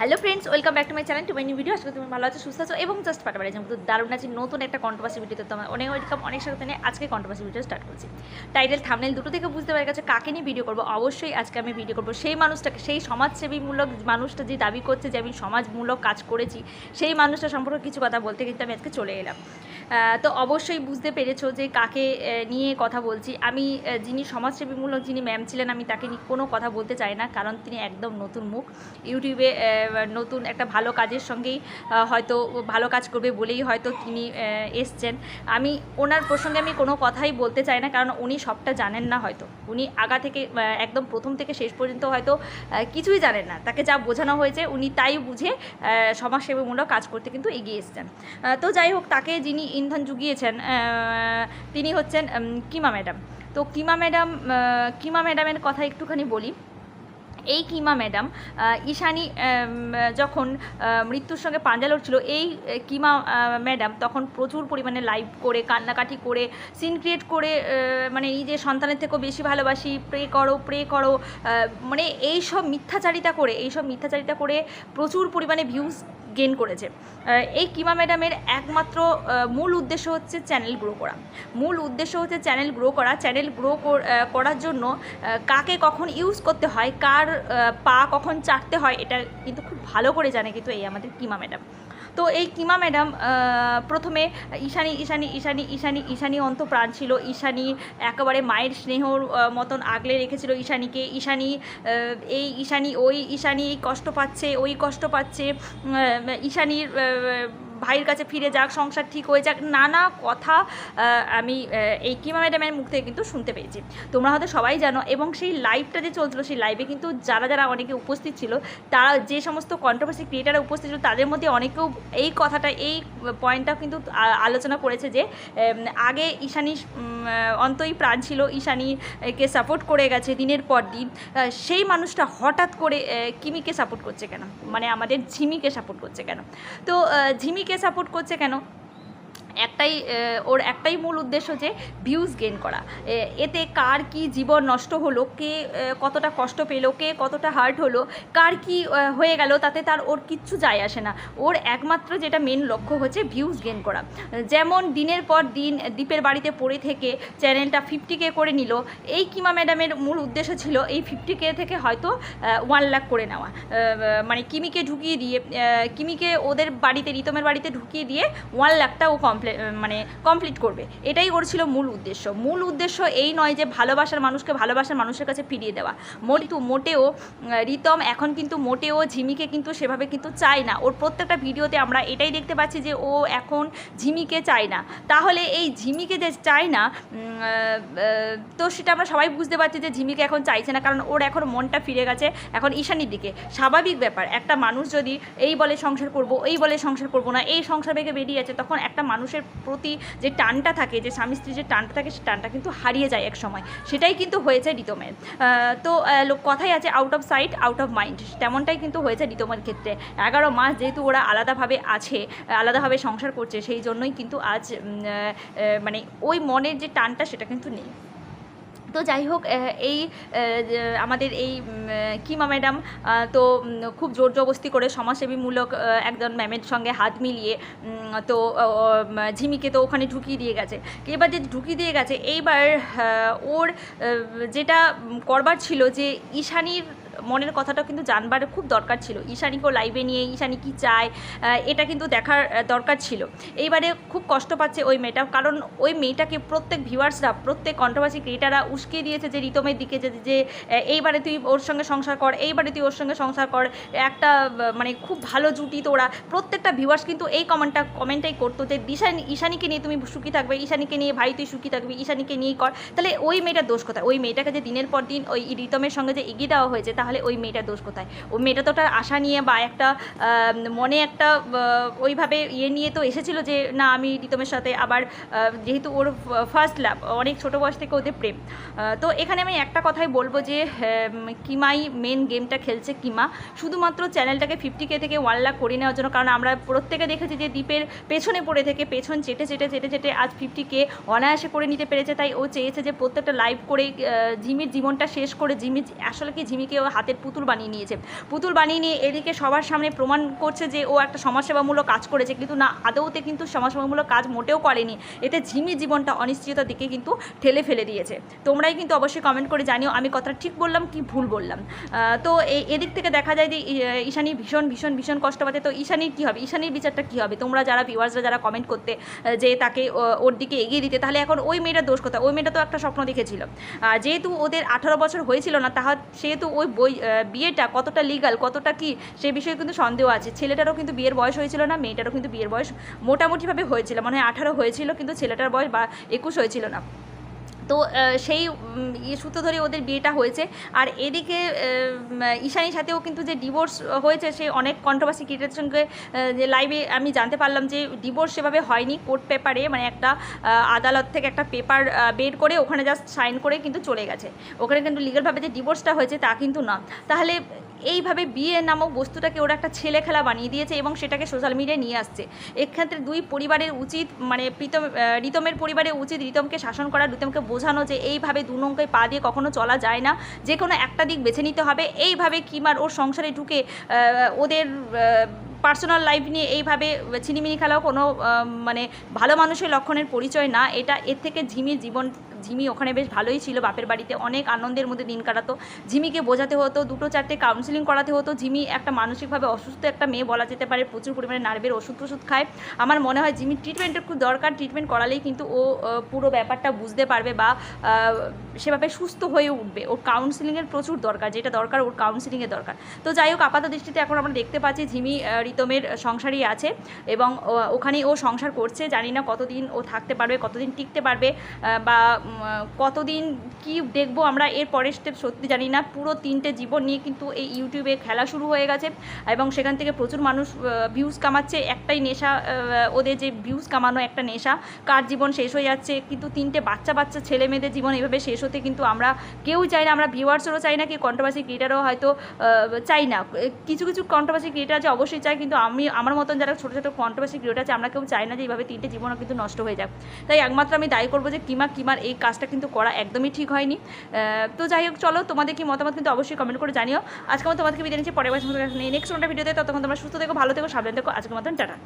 Hello friends welcome back to my channel to my new video আজকে তুমি ভালো আছো, সুস্থ আছো এবং জাস্ট ফাটাফাটি যেমন দারুণ আছে, নতুন একটা কন্ট্রোভার্সি ভিডিওতে তোমার অনেক ওয়েলকাম অনেক সাথে নিয়ে আজকে কন্ট্রোভার্সি ভিডিও স্টার্ট করছি। টাইটেল থামনেল দুটো থেকে বুঝতে পারে গেছে কাকে নিয়ে ভিডিও করব? অবশ্যই আজকে আমি ভিডিও করব সেই মানুষটাকে, সেই সমাজসেবীমূলক মানুষটা যে দাবি করছে যে আমি সমাজমূলক কাজ করেছি, সেই মানুষটা সম্পর্কে কিছু কথা বলতে কিন্তু আমি আজকে চলে এলাম। তো অবশ্যই বুঝতে পেরেছ যে কাকে নিয়ে কথা বলছি। আমি যিনি সমাজসেবীমূলক যিনি ম্যাম ছিলেন, আমি তাকে নিয়ে কোনো কথা বলতে চাই না, কারণ তিনি একদম নতুন মুখ। ইউটিউবে নতুন একটা ভালো কাজের সঙ্গেই হয়তো ভালো কাজ করবে বলেই হয়তো তিনি এসছেন। আমি, ওনার প্রসঙ্গে আমি কোনো কথাই বলতে চাই না, কারণ উনি সবটা জানেন না হয়তো। উনি আগা থেকে একদম প্রথম থেকে শেষ পর্যন্ত হয়তো কিছুই জানেন না। তাকে যা বোঝানো হয়েছে, উনি তাই বুঝে সমাজসেবামূলক কাজ করতে কিন্তু এগিয়ে এসছেন। তো যাই হোক, তাকে যিনি ইন্ধন জুগিয়েছেন তিনি হচ্ছেন কিমা ম্যাডাম। তো কিমা ম্যাডাম কিমা ম্যাডামের কথা একটুখানি বলি। এই কিমা ম্যাডাম ঈশানী যখন মৃত্যুর সঙ্গে পাঞ্জা লড়ছিল, এই কিমা ম্যাডাম তখন প্রচুর পরিমাণে লাইভ করে, কান্নাকাটি করে সিন ক্রিয়েট করে মানে নিজের সন্তানের থেকেও বেশি ভালোবাসি প্রে করো প্রে করো মানে এই সব মিথ্যাচারিতা করে এই সব মিথ্যাচারিতা করে প্রচুর পরিমাণে ভিউজ গেন করেছে। এই কিমা ম্যাডামের একমাত্র মূল উদ্দেশ্য হচ্ছে চ্যানেল গ্রো করা। মূল উদ্দেশ্য হচ্ছে চ্যানেল গ্রো করা। চ্যানেল গ্রো করার জন্য কাকে কখন ইউজ করতে হয়, কার পা কখন চাটতে হয়, এটা কিন্তু খুব ভালো করে জানে কিন্তু এই আমাদের কিমা ম্যাডাম। তো এই কিমা ম্যাডাম প্রথমে ঈশানি ঈশানি ঈশানি ঈশানি, ঈশানী অন্তপ্রাণ ছিল। ঈশানি একেবারে মায়ের স্নেহর মতন আগলে রেখেছিল ঈশানিকে। ঈশানি এই ঈশানি ওই ঈশানি কষ্ট পাচ্ছে, ওই কষ্ট পাচ্ছে ঈশানির ভাইয়ের কাছে ফিরে যাক সংসার ঠিক হয়ে যাক নানা কথা আমি এই কিমা ম্যাডামের মুখ থেকে কিন্তু শুনতে পেয়েছি। তোমরা হয়তো সবাই জানো এবং সেই লাইভটা যে চলছিল সেই লাইভে কিন্তু যারা যারা অনেকে উপস্থিত ছিল তারা যে সমস্ত কন্ট্রোভার্সি ক্রিয়েটাররা উপস্থিত ছিল তাদের মধ্যে অনেকেও এই কথাটা এই পয়েন্টটা কিন্তু আলোচনা করেছে যে আগে ঈশানী অন্তই প্রাণ ছিল ঈশানীকে সাপোর্ট করে গেছে দিনের পর দিন সেই মানুষটা হঠাৎ করে কিমিকে সাপোর্ট করছে কেন? মানে আমাদের ঝিমিকে সাপোর্ট করছে কেন? তো আহ, ঝিমিকে সাপোর্ট করছে কেন? একটাই ওর একটাই মূল উদ্দেশ্য যে ভিউজ গেন করা। এতে কার কি জীবন নষ্ট হলো, কে কতটা কষ্ট পেল, কে কতটা হার্ট হলো, কার কি হয়ে গেল, তাতে তার ওর কিচ্ছু যায় আসে না। ওর একমাত্র যেটা মেন লক্ষ্য হচ্ছে ভিউজ গেন করা। যেমন দিনের পর দিন দ্বীপের বাড়িতে পড়ে থেকে চ্যানেলটা ফিফটি কে করে নিল, এই কিমা ম্যাডামের মূল উদ্দেশ্য ছিল এই ফিফটি কে থেকে হয়তো ওয়ান লাখ করে নেওয়া। মানে কিমিকে ঢুকিয়ে দিয়ে কিমিকে ওদের বাড়িতে, রিতমের বাড়িতে ঢুকিয়ে দিয়ে ওয়ান লাখটা ও কমপ্লিট মানে কমপ্লিট করবে। এটাই ওর ছিল মূল উদ্দেশ্য। মূল উদ্দেশ্য এই নয় যে ভালোবাসার মানুষকে ভালোবাসার মানুষের কাছে ফিরিয়ে দেওয়া। মোটু মোটেও রিতম এখন কিন্তু মোটেও ঝিমিকে কিন্তু সেভাবে কিন্তু চায় না। ওর প্রত্যেকটা ভিডিওতে আমরা এটাই দেখতে পাচ্ছি যে ও এখন ঝিমিকে চায় না। তাহলে এই ঝিমিকে যে চায় না তো সেটা আমরা সবাই বুঝতে পারছি যে ঝিমিকে এখন চাইছে না। কারণ ওর এখন মনটা ফিরে গেছে এখন ঈশানির দিকে। স্বাভাবিক ব্যাপার, একটা মানুষ যদি এই বলে সংসার করব এই বলে সংসার করব না, এই সংসার ভেঙে বেরিয়ে আছে তখন একটা মানুষের প্রতি যে টানটা থাকে, যে স্বামী স্ত্রীর যে টানটা থাকে, সে টানটা কিন্তু হারিয়ে যায় এক সময়। সেটাই কিন্তু হয়েছে রিতমের তো লোক কথাই আছে out of sight out of mind তেমনটাই কিন্তু হয়েছে রিতমের ক্ষেত্রে। এগারো মাস যেহেতু ওরা আলাদাভাবে আছে, আলাদাভাবে সংসার করছে, সেই জন্যই কিন্তু আজ মানে ওই মনের যে টানটা সেটা কিন্তু নেই। তো যাই হোক এই আমাদের এই কিমা ম্যাডাম তো খুব জোর জবস্তি করে সমাজসেবীমূলক একজন ম্যামের সঙ্গে হাত মিলিয়ে তো ঝিমিকে তো ওখানে ঢুকিয়ে দিয়ে গেছে। এবার যে ঢুকিয়ে দিয়ে গেছে, এইবার ওর যেটা করবার ছিল যে, ঈশানীর মনের কথাটা কিন্তু জানবার খুব দরকার ছিল। ঈশানীকেও লাইভে নিয়ে, ঈশানী কী চায় এটা কিন্তু দেখার দরকার ছিল। এইবারে খুব কষ্ট পাচ্ছে ওই মেয়েটা, কারণ ওই মেয়েটাকে প্রত্যেক ভিউয়ার্সরা প্রত্যেক কন্ট্রোভার্সি ক্রিয়েটাররা উস্কে দিয়েছে যে রিতমের দিকে যে যে, এইবারে তুই ওর সঙ্গে সংসার কর, এইবারে তুই ওর সঙ্গে সংসার কর, একটা মানে খুব ভালো জুটি তোরা। প্রত্যেকটা ভিউয়ার্স কিন্তু এই কমেন্টটা কমেন্টটাই করতো যে ঈশানী ঈশানীকে নিয়ে তুমি সুখী থাকবে, ঈশানীকে নিয়ে ভাই তুই সুখী থাকবি, ঈশানীকে নিয়েই কর। তাহলে ওই মেয়েটার দোষ কথা ওই মেয়েটাকে যে দিনের পর দিন ওই রিতমের সঙ্গে যে এগিয়ে দেওয়া হয়েছে, তাহলে ওই মেয়েটার দোষ কোথায়? ওই মেয়েটা তো তার আশা নিয়ে বা একটা মনে একটা ওইভাবে ইয়ে নিয়ে তো এসেছিল যে না, আমি রিতমের সাথে আবার যেহেতু ওর ফার্স্ট লাভ অনেক ছোটো বয়স থেকে ওদের প্রেম। তো এখানে আমি একটা কথাই বলব যে কিমাই মেন গেমটা খেলছে কিমা। শুধুমাত্র চ্যানেলটাকে ফিফটি কে থেকে ওয়ান লাখ করে নেওয়ার জন্য, কারণ আমরা প্রত্যেকে দেখেছি যে দ্বীপের পেছনে পড়ে থেকে, পেছন চেটে চেটে চেটে চেটে আজ ফিফটি কে অনায়াসে করে নিতে পেরেছে। তাই ও চেয়েছে যে প্রত্যেকটা লাইভ করে ঝিমির জীবনটা শেষ করে ঝিমি আসলে কি ঝিমিকে ও হাতের পুতুল বানিয়ে নিয়েছে। পুতুল বানিয়ে নিয়ে এদিকে সবার সামনে প্রমাণ করছে যে ও একটা সমাজসেবামূলক কাজ করেছে। কিন্তু না, আদৌতে কিন্তু সমাজসেবামূলক কাজ মোটেও করেনি। এতে ঝিমি জীবনটা অনিশ্চয়তার দিকে কিন্তু ঠেলে ফেলে দিয়েছে। তোমরাই কিন্তু অবশ্যই কমেন্ট করে জানিও আমি কথাটা ঠিক বললাম কি ভুল বললাম। তো এই এদিক থেকে দেখা যায় যে ঈশানী ভীষণ ভীষণ ভীষণ কষ্ট পাচ্ছে। তো ঈশানীর কী হবে? ঈশানীর বিচারটা কী হবে? তোমরা যারা ভিউয়ার্সরা যারা কমেন্ট করতে যে তাকে ওর দিকে এগিয়ে দিতে, তাহলে এখন ওই মেয়েটার দোষ কথা ওই মেয়েটা তো একটা স্বপ্ন দেখেছিল। যেহেতু ওদের আঠারো বছর হয়েছিল না, তাহা, সেহেতু ওই বই আহ, বিয়েটা কতটা লিগাল কতটা কি সে বিষয়ে কিন্তু সন্দেহ আছে। ছেলেটারও কিন্তু বিয়ের বয়স হয়েছিল না মেয়েটারও কিন্তু বিয়ের বয়স মোটামুটিভাবে হয়েছিল। মানে আঠারো হয়েছিল কিন্তু ছেলেটার বয়স বা একুশ হয়েছিল না। তো সেই সূত্র ধরে ওদের বিয়েটা হয়েছে। আর এদিকে ঈশানির সাথেও কিন্তু যে ডিভোর্স হয়েছে, সে অনেক কন্ট্রোভার্সি ক্রিয়েটের সঙ্গে যে লাইভে আমি জানতে পারলাম যে ডিভোর্স সেভাবে হয়নি কোর্ট পেপারে মানে একটা আদালত থেকে একটা পেপার বের করে ওখানে জাস্ট সাইন করে কিন্তু চলে গেছে। ওখানে কিন্তু লিগালভাবে যে ডিভোর্সটা হয়েছে তা কিন্তু না। তাহলে এইভাবে বিয়ে নামক বস্তুটাকে ওরা একটা ছেলে খেলা বানিয়ে দিয়েছে এবং সেটাকে সোশ্যাল মিডিয়ায় নিয়ে আসছে। এক্ষেত্রে দুই পরিবারের উচিত মানে প্রীতম রিতমের পরিবারের উচিত রিতমকে শাসন করা, রিতমকে বোঝানো যে এইভাবে দু নৌকায় পা দিয়ে কখনো চলা যায় না, যে কোনো একটা দিক বেছে নিতে হবে। এইভাবে কিমার ওর সংসারে ঢুকে ওদের পার্সোনাল লাইফ নিয়ে এইভাবে ছিনিমিনি খেলাও কোনো মানে ভালো মানুষের লক্ষণের পরিচয় না। এটা এর থেকে ঝিমির জীবন ঝিমি ওখানে বেশ ভালোই ছিল, বাপের বাড়িতে অনেক আনন্দের মধ্যে দিন কাটাতো। ঝিমিকে বোঝাতে হতো, দুটো চারটে কাউন্সিলিং করাতে হতো। ঝিমি একটা মানসিকভাবে অসুস্থ একটা মেয়ে বলা যেতে পারে, প্রচুর পরিমাণে নার্ভের ওষুধ টষুধ খায়। আমার মনে হয় জিমির ট্রিটমেন্টের খুব দরকার ট্রিটমেন্ট করালেই কিন্তু ও পুরো ব্যাপারটা বুঝতে পারবে বা সেভাবে সুস্থ হয়ে উঠবে। ওর কাউন্সিলিংয়ের প্রচুর দরকার, যেটা দরকার ওর কাউন্সিলিংয়ের দরকার। তো যাই হোক, আপাত দৃষ্টিতে এখন আমরা দেখতে পাচ্ছি ঝিমি রিতমের সংসারই আছে এবং ও- ওখানেই ও সংসার করছে। জানি না কতদিন ও থাকতে পারবে, কতদিন টিকতে পারবে বা কতদিন কি দেখব আমরা, এর পরের স্টেপ সত্যি জানি না। পুরো তিনটে জীবন নিয়ে কিন্তু এই ইউটিউবে খেলা শুরু হয়ে গেছে এবং সেখান থেকে প্রচুর মানুষ ভিউজ কামাচ্ছে। একটাই নেশা ওদের যে ভিউজ কামানো একটা নেশা, কার জীবন শেষ হয়ে যাচ্ছে। কিন্তু তিনটে বাচ্চা বাচ্চা, ছেলে মেয়েদের জীবন এভাবে শেষ হতে কিন্তু আমরা কেউ চাই না। আমরা ভিউয়ার্সেরও চাই না কি কন্ট্রোভার্সি ক্রিয়েটারও হয়তো চাই না। কিছু কিছু কন্ট্রোভার্সি ক্রিয়েটার আছে, অবশ্যই চাই। কিন্তু আমি, আমার মতন যারা ছোটো ছোটো কন্ট্রোভার্সি ক্রিয়েটার আছে, আমরা কেউ চাই না যে এইভাবে তিনটে জীবনও কিন্তু নষ্ট হয়ে যাক। তাই একমাত্র আমি দায়ী করব যে কিমা কিমার এই কাজটা কিন্তু করা একদমই ঠিক হয়নি। তো যাই হোক, চলো, তোমাদের কি মতামত কিন্তু অবশ্যই কমেন্ট করে জানিও। আজকে আমি তোমাদেরকে বিদায় নিচ্ছি, পরের বছর নেক্সট একটা ভিডিওতে ততক্ষণ তোমরা সুস্থ থেকো, ভালো থেকো, সাবধান থেকো। আজকের মতন, টাটা।